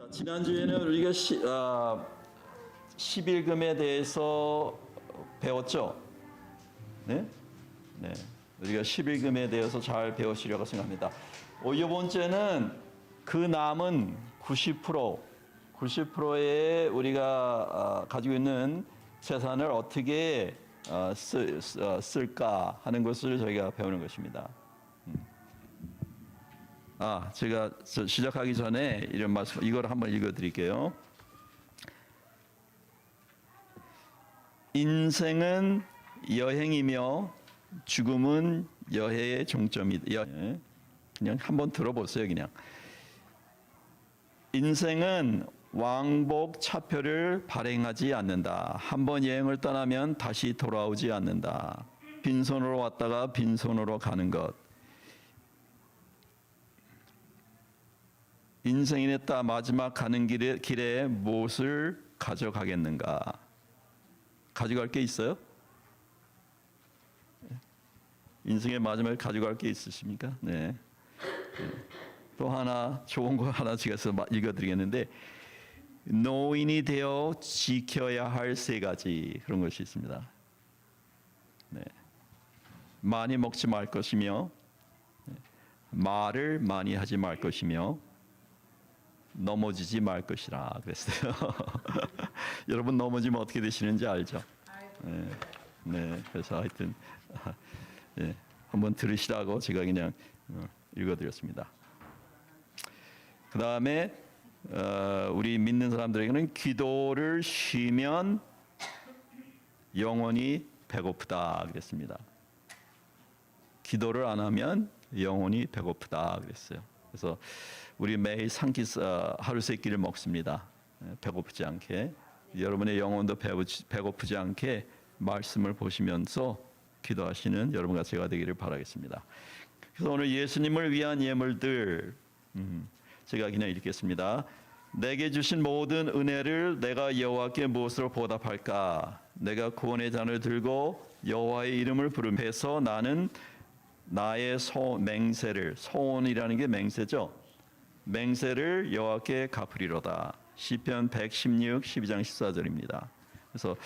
자, 지난주에는 우리가 시, 아, 11금에 대해서 배웠죠? 네? 네. 우리가 11금에 대해서 잘 배우시려고 생각합니다. 어, 이번 주에는 그 남은 90%, 90%의 우리가 아, 가지고 있는 재산을 어떻게 아, 어, 쓸까 하는 것을 저희가 배우는 것입니다. 아, 제가 저 시작하기 전에 이런 말씀, 이걸 한번 읽어드릴게요. 인생은 여행이며 죽음은 여행의 종점이다. 여- 예. 그냥 한번 들어보세요, 그냥. 인생은 왕복 차표를 발행하지 않는다. 한번 여행을 떠나면 다시 돌아오지 않는다. 빈손으로 왔다가 빈손으로 가는 것. 인생이 냈다 마지막 가는 길에, 길에 무엇을 가져가겠는가? 가져갈 게 있어요? 인생의 마지막에 가져갈 게 있으십니까? 네. 네. 또 하나 좋은 거 하나 제가 읽어드리겠는데 노인이 되어 지켜야 할 세 가지 그런 것이 있습니다. 네. 많이 먹지 말 것이며 네. 말을 많이 하지 말 것이며 넘어지지 말 것이라 그랬어요. 여러분 넘어지면 어떻게 되시는지 알죠? 네, 네. 그래서 하여튼 네, 한번 들으시라고 제가 그냥 어, 읽어드렸습니다. 그 다음에 어, 우리 믿는 사람들에게는 기도를 쉬면 영원히 배고프다 그랬습니다. 기도를 안 하면 영원히 배고프다 그랬어요. 그래서 우리 매일 상끼 어, 하루 세 끼를 먹습니다. 예, 배고프지 않게 여러분의 영혼도 배고프지, 배고프지 않게 말씀을 보시면서 기도하시는 여러분과 제가 되기를 바라겠습니다. 그래서 오늘 예수님을 위한 예물들 음, 제가 그냥 읽겠습니다. 내게 주신 모든 은혜를 내가 여호와께 무엇으로 보답할까? 내가 구원의 잔을 들고 여호와의 이름을 부르면서 나는 나의 소 맹세를 소원이라는 게 맹세죠. 맹세를 여호와께 갚으리로다. 시편 116 12장 14절입니다. 그래서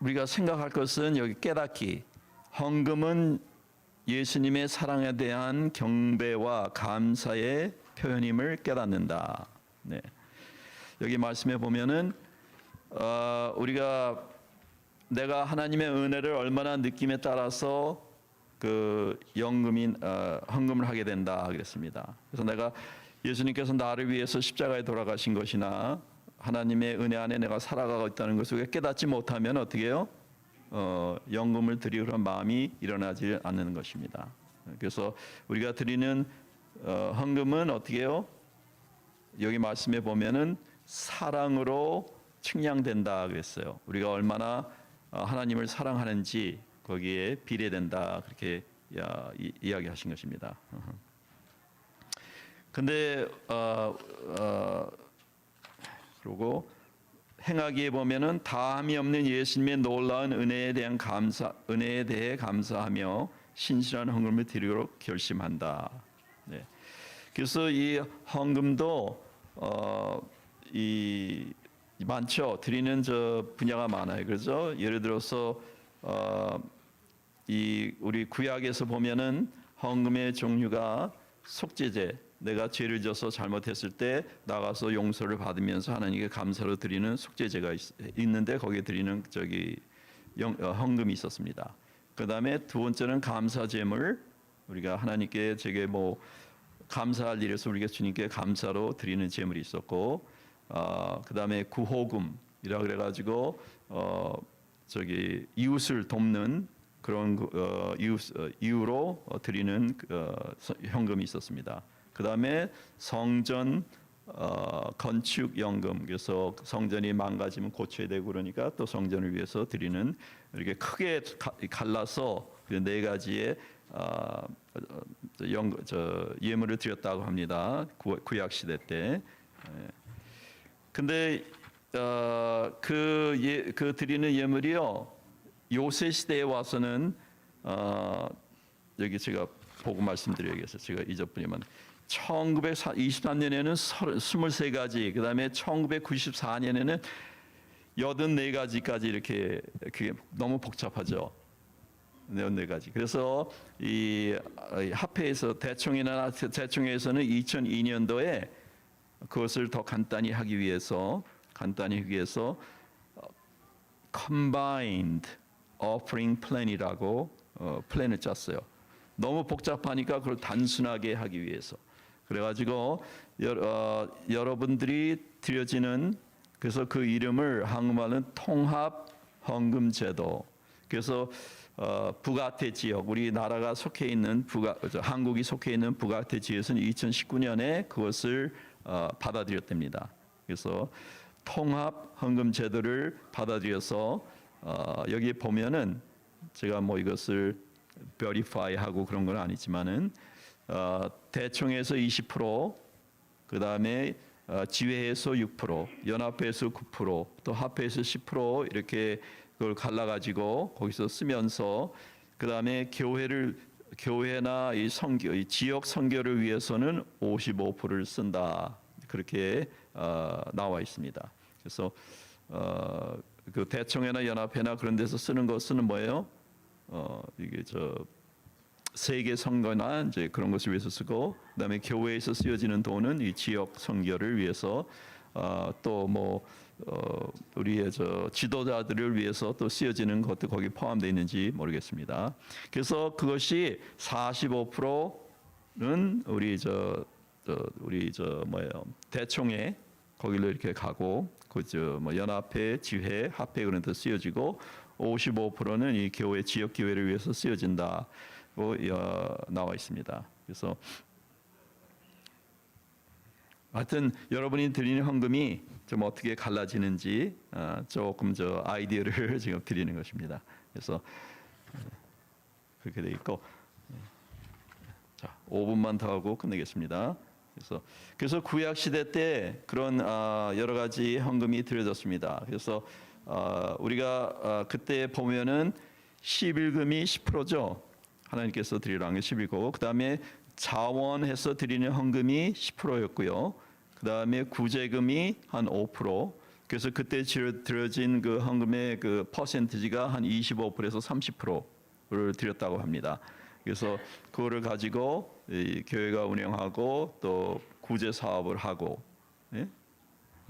우리가 생각할 것은 여기 깨닫기. 헌금은 예수님의 사랑에 대한 경배와 감사의 표현임을 깨닫는다. 네. 여기 말씀해 보면은 어, 우리가 내가 하나님의 은혜를 얼마나 느낌에 따라서 그 연금인 어, 헌금을 하게 된다 그랬습니다. 그래서 내가 예수님께서 나를 위해서 십자가에 돌아가신 것이나 하나님의 은혜 안에 내가 살아가고 있다는 것을 깨닫지 못하면 어떻게 해요? 어, 연금을 그런 마음이 일어나지 않는 것입니다. 그래서 우리가 드리는 어, 헌금은 어떻게 해요? 여기 말씀에 보면은 사랑으로 측량된다 그랬어요. 우리가 얼마나 어, 하나님을 사랑하는지 거기에 비례된다 그렇게 이야기하신 것입니다. 근데 어, 어, 그리고 행하기에 보면은 다함이 없는 예수님의 놀라운 은혜에 대한 감사, 은혜에 대해 감사하며 신실한 헌금을 드리도록 결심한다. 네. 그래서 이 헌금도 어, 이 많죠. 드리는 저 분야가 많아요. 그래서 예를 들어서 어, 이 우리 구약에서 보면은 헌금의 종류가 속죄제, 내가 죄를 져서 잘못했을 때 나가서 용서를 받으면서 하나님께 감사로 드리는 속죄제가 있, 있는데 거기에 드리는 저기 영, 어, 헌금이 있었습니다. 그 다음에 두 번째는 감사 제물 우리가 하나님께 제게 뭐 감사할 일에서 우리가 주님께 감사로 드리는 제물이 있었고 어, 그 다음에 구호금이라 그래가지고 어, 저기 이웃을 돕는 그런 그, 어, 이웃 어, 이유로 어, 드리는 어, 서- 현금이 있었습니다. 그 다음에 성전 어, 건축 연금 그래서 성전이 망가지면 고쳐야 되고 그러니까 또 성전을 위해서 드리는 이렇게 크게 가- 갈라서 그네 가지의 어, 어, 저 연, 저 예물을 드렸다고 합니다. 구, 구약 시대 때. 예. 근데 어, 그, 예, 그 드리는 예물이요 요새 시대에 와서는 어, 여기 제가 보고 말씀드려야겠어요. 제가 잊어버리면 1923년에는 23가지, 그 다음에 1994년에는 84가지까지 이렇게 그게 너무 복잡하죠. 네, 네 가지. 그래서 이 어, 이 합회에서 대총이나 대총회에서는 2002년도에 그것을 더 간단히 하기 위해서 간단히 하기 위해서 어, combined offering plan이라고 어, 플랜을 짰어요. 너무 복잡하니까 그걸 단순하게 하기 위해서. 그래가지고 여, 어, 여러분들이 드려지는 그래서 그 이름을 한국말은 통합 헌금 제도. 그래서 어, 북아태 지역 우리 나라가 속해 있는 북아 저, 한국이 속해 있는 북아태 지역에서는 2019년에 그것을 어, 받아들였답니다. 그래서 통합 헌금 제도를 받아들여서 어, 여기 보면은 제가 뭐 이것을 verify 하고 그런 건 아니지만은 어, 대총에서 20%, 그 다음에 어, 지회에서 6%, 연합회에서 9%, 또 합회에서 10% 이렇게 그걸 갈라가지고 거기서 쓰면서 그 다음에 교회를 교회나 이 선교, 이 지역 선교를 위해서는 55%를 쓴다 그렇게 어, 나와 있습니다. 그래서 어, 그 대청회나 연합회나 그런 데서 쓰는 것은 뭐예요? 어, 이게 저 세계 선거나 이제 그런 것을 위해서 쓰고 그다음에 교회에서 쓰여지는 돈은 이 지역 선교를 위해서 어, 또뭐 어, 우리의 저 지도자들을 위해서 또 쓰여지는 것도 거기 포함되어 있는지 모르겠습니다. 그래서 그것이 45%는 우리 저, 저 우리 저 뭐예요 대총회 거기로 이렇게 가고 그저 뭐 연합회, 지회, 합회 그런 데 쓰여지고 55%는 이 교회 지역 교회를 위해서 쓰여진다고 어, 나와 있습니다. 그래서 하여튼 여러분이 드리는 헌금이 좀 어떻게 갈라지는지 어, 조금 저 아이디어를 지금 드리는 것입니다. 그래서 어, 그렇게 돼 있고 자 5분만 더 하고 끝내겠습니다. 그래서 그래서 구약 시대 때 그런 아, 여러 가지 헌금이 드려졌습니다. 그래서 어, 우리가 어, 그때 보면은 11금이 10%죠. 하나님께서 드리라는 게 11고 그다음에 자원해서 드리는 헌금이 10%였고요. 그 다음에 구제금이 한 5%. 그래서 그때 지- 들어진 그 헌금의 그 퍼센티지가 한 25%에서 30%를 드렸다고 합니다. 그래서 그거를 가지고 이 교회가 운영하고 또 구제 사업을 하고 예?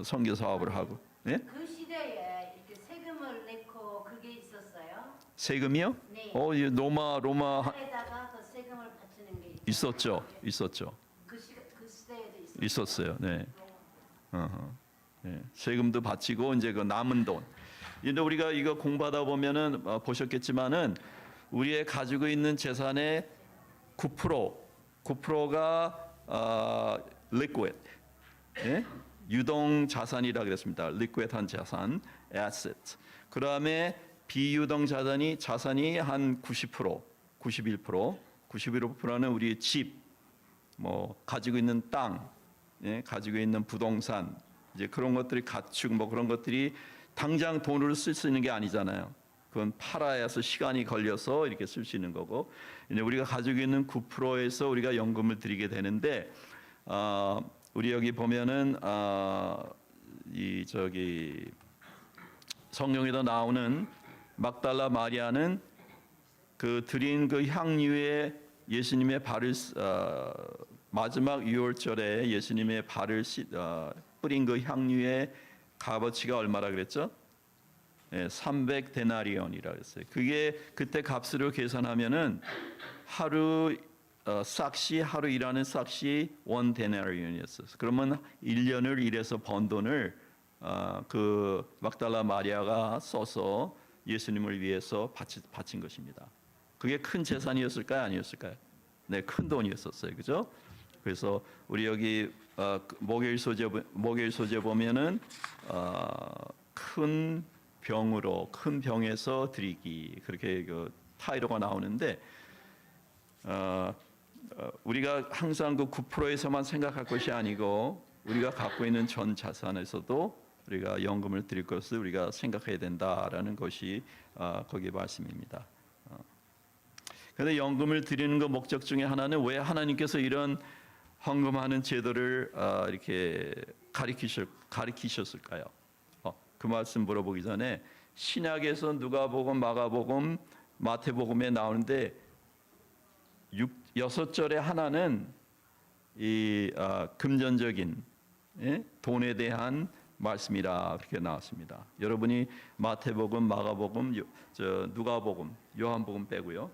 선교 사업을 하고 예? 그 시대에 이렇게 세금을 내고 그게 있었어요. 세금이요? 네. 어, 이 로마 로마 하- 에다가 그 세금을 바치는 게 있었죠, 있었죠, 그, 시, 그 시대에도 있었어요. 있었어요. 네. 어허. 예, 세금도 바치고 이제 그 남은 돈. 근데 우리가 이거 공부하다 보면은 어, 보셨겠지만은 우리의 가지고 있는 재산의 9% 9%가 어, liquid. 예? 유동 자산이라 그랬습니다. liquid한 자산, asset. 그다음에 비유동 자산이 자산이 한 90%, 91%, 91%는 우리 집, 뭐 가지고 있는 땅, 예, 가지고 있는 부동산, 이제 그런 것들이 가축 뭐 그런 것들이 당장 돈으로 쓸 수 있는 게 아니잖아요. 그건 팔아야서 시간이 걸려서 이렇게 쓸 수 있는 거고, 이제 우리가 가지고 있는 9%에서 우리가 연금을 드리게 되는데, 아, 우리 여기 보면은 아, 이 저기 성경에도 나오는 막달라 마리아는 그 드린 그 향유에 예수님의 발을 어, 마지막 유월절에 예수님의 발을 씻, 어, 뿌린 그 향유의 값어치가 얼마라 그랬죠? 예, 300 데나리온이라 그랬어요. 그게 그때 값으로 계산하면은 하루 어, 싹시 하루 일하는 싹시 원 데나리온이었어요. 그러면 1년을 일해서 번 돈을 어, 그 막달라 마리아가 써서 예수님을 위해서 바치, 바친 것입니다. 그게 큰 재산이었을까요? 아니었을까요? 네, 큰 돈이었었어요. 그죠? 그래서 우리 여기 어, 그 목요일 소재 보- 목요일 소재 보면은 어, 큰 병으로 큰 병에서 드리기 그렇게 그 타이로가 나오는데 어, 어, 우리가 항상 그 9%에서만 생각할 것이 아니고 우리가 갖고 있는 전 자산에서도 우리가 연금을 드릴 것을 우리가 생각해야 된다라는 것이 어, 거기 말씀입니다. 그런데 연금을 드리는 그 목적 중에 하나는 왜 하나님께서 이런 헌금하는 제도를 어, 이렇게 가리키셨, 가리키셨을까요? 어, 그 말씀 물어보기 전에 신약에서 누가복음, 마가복음, 마태복음에 나오는데 육, 여섯 절에 하나는 이 아, 금전적인 예? 돈에 대한 말씀이라 그렇게 나왔습니다. 여러분이 마태복음, 마가복음, 누가복음, 요한복음 빼고요.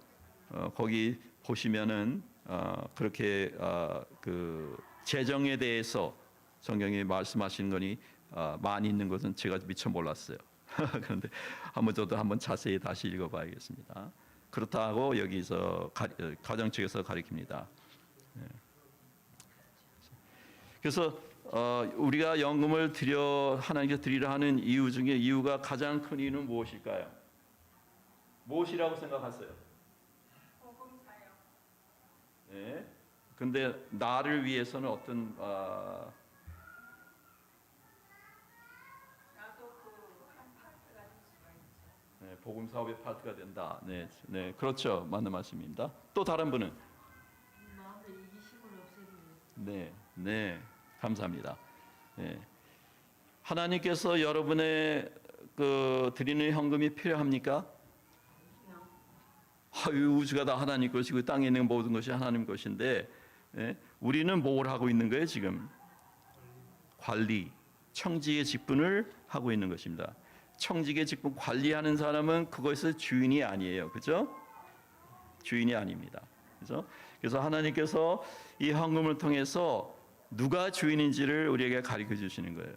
어, 거기 보시면은 어, 그렇게 어, 그 재정에 대해서 성경에 말씀하시는 거니 어, 많이 있는 것은 제가 미처 몰랐어요. 그런데 한번 저도 한번 자세히 다시 읽어봐야겠습니다. 그렇다고 여기서 가, 어, 가정 측에서 가리킵니다. 예. 그래서 어, 우리가 연금을 드려 하나님께 드리려 하는 이유 중에 이유가 가장 큰 이유는 무엇일까요? 무엇이라고 생각하세요? 예. 근데 나를 위해서는 어떤 아, 그. 네, 복음 사업의 파트가 된다. 네, 네, 그렇죠, 맞는 말씀입니다. 또 다른 분은. 네, 네, 감사합니다. 네. 하나님께서 여러분의 그 드리는 현금이 필요합니까? 우주가 다 하나님 것이고 땅에 있는 모든 것이 하나님 것인데 예? 우리는 뭘 하고 있는 거예요 지금? 관리, 청지의 직분을 하고 있는 것입니다. 청지의 직분 관리하는 사람은 그것의 주인이 아니에요, 그죠? 주인이 아닙니다. 그죠? 그래서 하나님께서 이 헌금을 통해서 누가 주인인지를 우리에게 가르쳐 주시는 거예요.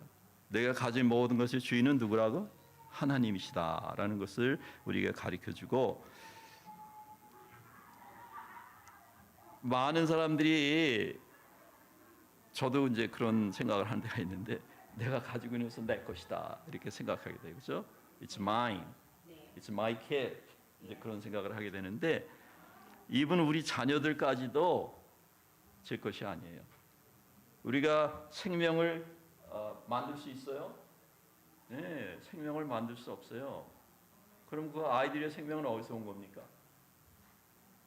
내가 가진 모든 것의 주인은 누구라고? 하나님이시다라는 것을 우리에게 가르쳐 주고 많은 사람들이 저도 이제 그런 생각을 하는 데가 있는데 내가 가지고 있는 것은 내 것이다 이렇게 생각하게 돼요, 그렇죠? It's mine, 네. it's my kid 이제 그런 생각을 하게 되는데 이분 우리 자녀들까지도 제 것이 아니에요. 우리가 생명을 어, 만들 수 있어요? 네, 생명을 만들 수 없어요. 그럼 그 아이들의 생명은 어디서 온 겁니까?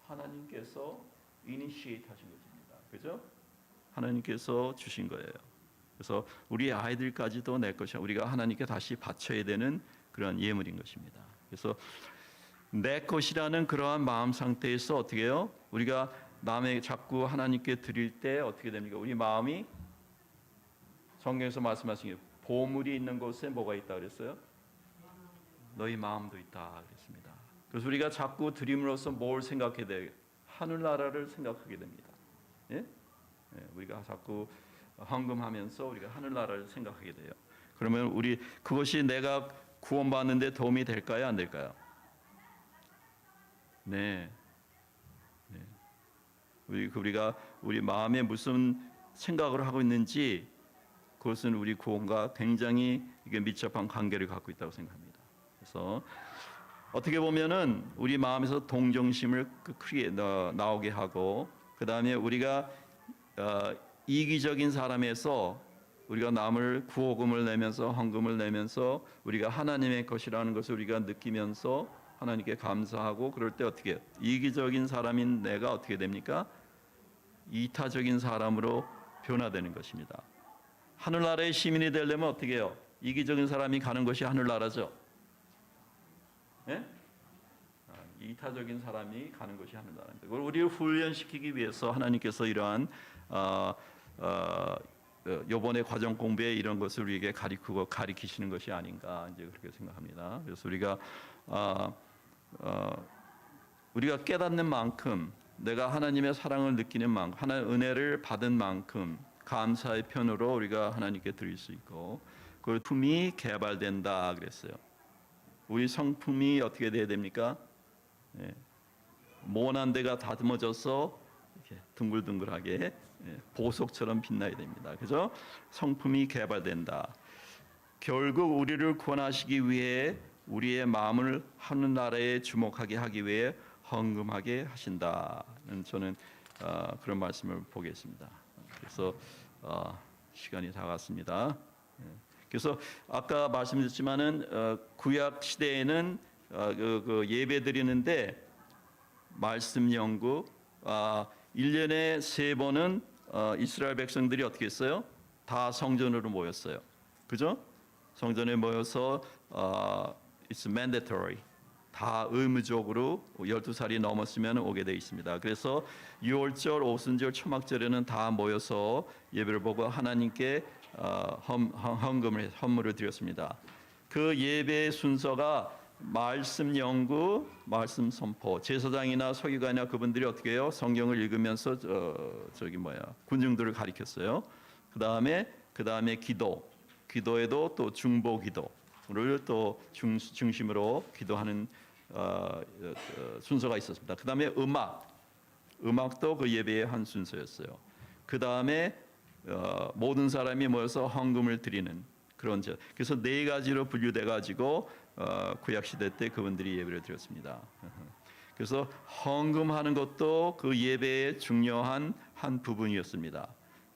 하나님께서 이니시에이트 하신 것입니다. 그죠? 하나님께서 주신 거예요. 그래서 우리 아이들까지도 내 것이 우리가 하나님께 다시 바쳐야 되는 그런 예물인 것입니다. 그래서 내 것이라는 그러한 마음 상태에서 어떻게 해요? 우리가 남의 자꾸 하나님께 드릴 때 어떻게 됩니까? 우리 마음이 성경에서 말씀하신 게 보물이 있는 곳에 뭐가 있다 그랬어요? 너희 마음도 있다 그랬습니다. 그래서 우리가 자꾸 드림으로써 뭘 생각해야 돼? 하늘나라를 생각하게 됩니다. 예? 예, 우리가 자꾸 헌금하면서 우리가 하늘나라를 생각하게 돼요. 그러면 우리 그것이 내가 구원받는데 도움이 될까요, 안 될까요? 네. 네. 우리 우리가 우리 마음에 무슨 생각을 하고 있는지 그것은 우리 구원과 굉장히 이게 밀접한 관계를 갖고 있다고 생각합니다. 그래서 어떻게 보면은 우리 마음에서 동정심을 그 크게 나- 나오게 하고 그 다음에 우리가 어, 이기적인 사람에서 우리가 남을 구호금을 내면서 헌금을 내면서 우리가 하나님의 것이라는 것을 우리가 느끼면서 하나님께 감사하고 그럴 때 어떻게? 이기적인 사람인 내가 어떻게 됩니까? 이타적인 사람으로 변화되는 것입니다. 하늘나라의 시민이 되려면 어떻게 해요? 이기적인 사람이 가는 것이 하늘나라죠. 예? 아, 이타적인 사람이 가는 것이 하늘나라입니다. 그걸 우리를 훈련시키기 위해서 하나님께서 이러한 어, 어, 어, 요번에 과정 공부에 이런 것을 우리에게 가리키고 가리키시는 것이 아닌가 이제 그렇게 생각합니다. 그래서 우리가 어, 어, 우리가 깨닫는 만큼 내가 하나님의 사랑을 느끼는 만큼 하나님의 은혜를 받은 만큼 감사의 편으로 우리가 하나님께 드릴 수 있고 그 품이 개발된다 그랬어요. 우리 성품이 어떻게 돼야 됩니까? 예. 모난 데가 다듬어져서 둥글둥글하게 예, 보석처럼 빛나야 됩니다. 그죠? 성품이 개발된다. 결국 우리를 구원하시기 위해 우리의 마음을 하는 나라에 주목하게 하기 위해 헌금하게 하신다는 저는 어, 그런 말씀을 보겠습니다. 그래서 어, 시간이 다 갔습니다. 예. 그래서 아까 말씀드렸지만은 어, 구약 시대에는 어, 그, 그 예배 드리는데 말씀 연구 아, 1년에 세 번은 어, 이스라엘 백성들이 어떻게 했어요? 다 성전으로 모였어요. 그죠? 성전에 모여서 어, it's mandatory. 다 의무적으로 12살이 넘었으면 오게 돼 있습니다. 그래서 6월절, 오순절, 초막절에는 다 모여서 예배를 보고 하나님께 헌금을 헌물을 드렸습니다. 그 예배 순서가 말씀 연구, 말씀 선포, 제사장이나 서기관이나 그분들이 어떻게 해요? 성경을 읽으면서 저, 저기 뭐야 군중들을 가리켰어요. 그 다음에 그 다음에 기도, 기도에도 또 중보 기도를 또 중, 중심으로 기도하는 어, 어, 어, 순서가 있었습니다. 그 다음에 음악, 음악도 그 예배의 한 순서였어요. 그 다음에 어, 모든 사람이 모여서 헌금을 드리는 그런 제 그래서 네 가지로 분류돼 가지고 어, 구약 시대 때 그분들이 예배를 드렸습니다. 그래서 헌금하는 것도 그 예배의 중요한 한 부분이었습니다.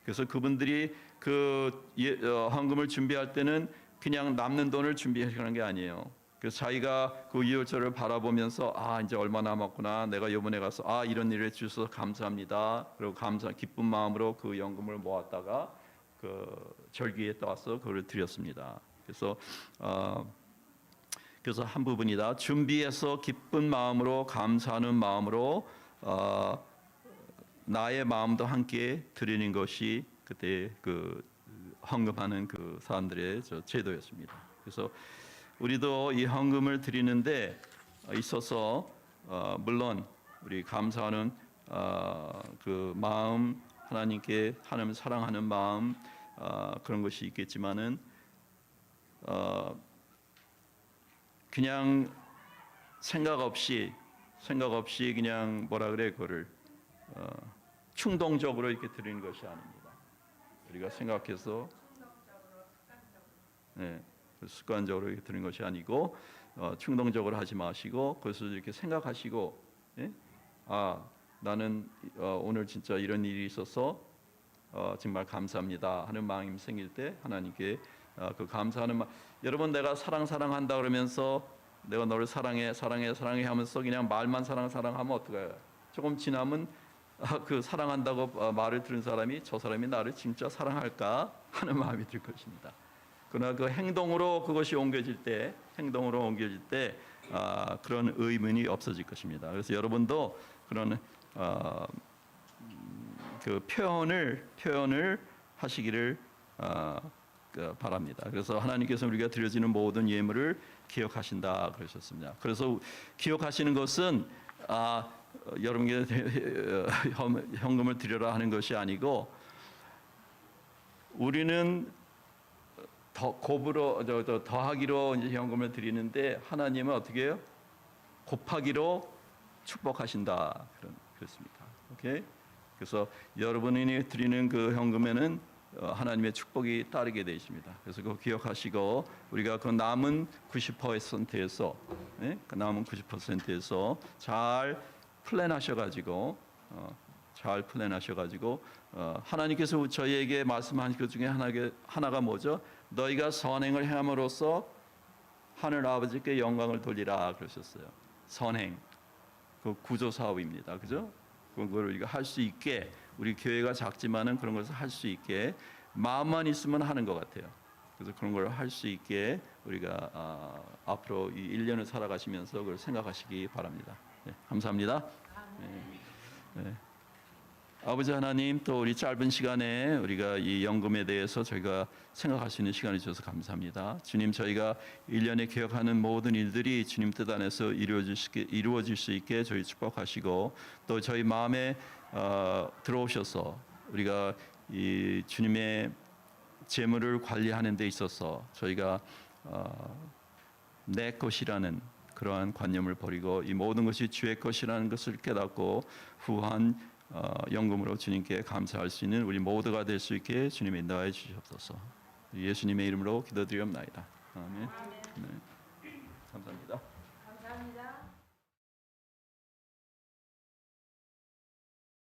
그래서 그분들이 그 예, 어, 헌금을 준비할 때는 그냥 남는 돈을 준비하는 게 아니에요. 그래서 자기가 그 이월절을 바라보면서 아 이제 얼마 남았구나 내가 이번에 가서 아 이런 일을 주셔서 감사합니다. 그리고 감사 기쁜 마음으로 그 연금을 모았다가 그 절기에 떠와서 그걸 드렸습니다. 그래서 어, 그래서 한 부분이다. 준비해서 기쁜 마음으로 감사하는 마음으로 어, 나의 마음도 함께 드리는 것이 그때 그 헌금하는 그 사람들의 저 제도였습니다. 그래서 우리도 이 헌금을 드리는데 있어서 어, 물론 우리 감사하는 어, 그 마음 하나님께 하나님 사랑하는 마음 어, 그런 것이 있겠지만은 어, 그냥 생각 없이 생각 없이 그냥 뭐라 그래 그거를 어, 충동적으로 이렇게 드리는 것이 아닙니다. 우리가 생각해서 네, 습관적으로 이렇게 드리는 것이 아니고 어, 충동적으로 하지 마시고 그것을 이렇게 생각하시고 예? 아 나는 어, 오늘 진짜 이런 일이 있어서 어, 정말 감사합니다 하는 마음이 생길 때 하나님께 어, 그 감사하는 마 여러분 내가 사랑 사랑한다 그러면서 내가 너를 사랑해 사랑해 사랑해 하면서 그냥 말만 사랑 사랑하면 어떡해요? 조금 지나면 아, 그 사랑한다고 어, 말을 들은 사람이 저 사람이 나를 진짜 사랑할까 하는 마음이 들 것입니다. 그러나 그 행동으로 그것이 옮겨질 때 행동으로 옮겨질 때 아, 그런 의문이 없어질 것입니다. 그래서 여러분도 그런 어, 음, 그 표현을 표현을 하시기를 어, 그 바랍니다. 그래서 하나님께서 우리가 드려지는 모든 예물을 기억하신다 그러셨습니다. 그래서 기억하시는 것은 아, 어, 여러분께 현- 현금을 드려라 하는 것이 아니고 우리는 더 곱으로 저, 저 더하기로 이제 현금을 드리는데 하나님은 어떻게 해요? 곱하기로 축복하신다 그런 그렇습니다. 오케이. 그래서 여러분이 드리는 그 현금에는 어, 하나님의 축복이 따르게 되어 있습니다. 그래서 그거 기억하시고 우리가 그 남은 90%에서 예? 그 남은 90%에서 잘 플랜하셔 가지고 어, 잘 플랜하셔가지고 어, 하나님께서 저희에게 말씀하신 것 중에 하나가 뭐죠? 너희가 선행을 행함으로써 하늘 아버지께 영광을 돌리라 그러셨어요. 선행 그 구조 사업입니다. 그죠? 그걸 우리가 할 수 있게 우리 교회가 작지만은 그런 것을 할 수 있게 마음만 있으면 하는 것 같아요. 그래서 그런 걸 할 수 있게 우리가 아, 앞으로 이 1년을 살아가시면서 그걸 생각하시기 바랍니다. 네, 감사합니다. 네, 네. 아버지 하나님 또 우리 짧은 시간에 우리가 이 연금에 대해서 저희가 생각할 수 있는 시간을 주셔서 감사합니다. 주님 저희가 1년에 기억하는 모든 일들이 주님 뜻 안에서 이루어질 수 있게, 저희 축복하시고 또 저희 마음에 어, 들어오셔서 우리가 이 주님의 재물을 관리하는 데 있어서 저희가 어, 내 것이라는 그러한 관념을 버리고 이 모든 것이 주의 것이라는 것을 깨닫고 후한 어, 연금으로 주님께 감사할 수 있는 우리 모두가 될 수 있게 주님 인도하여 주시옵소서. 예수님의 이름으로 기도드리옵나이다. 아멘. 네. 감사합니다.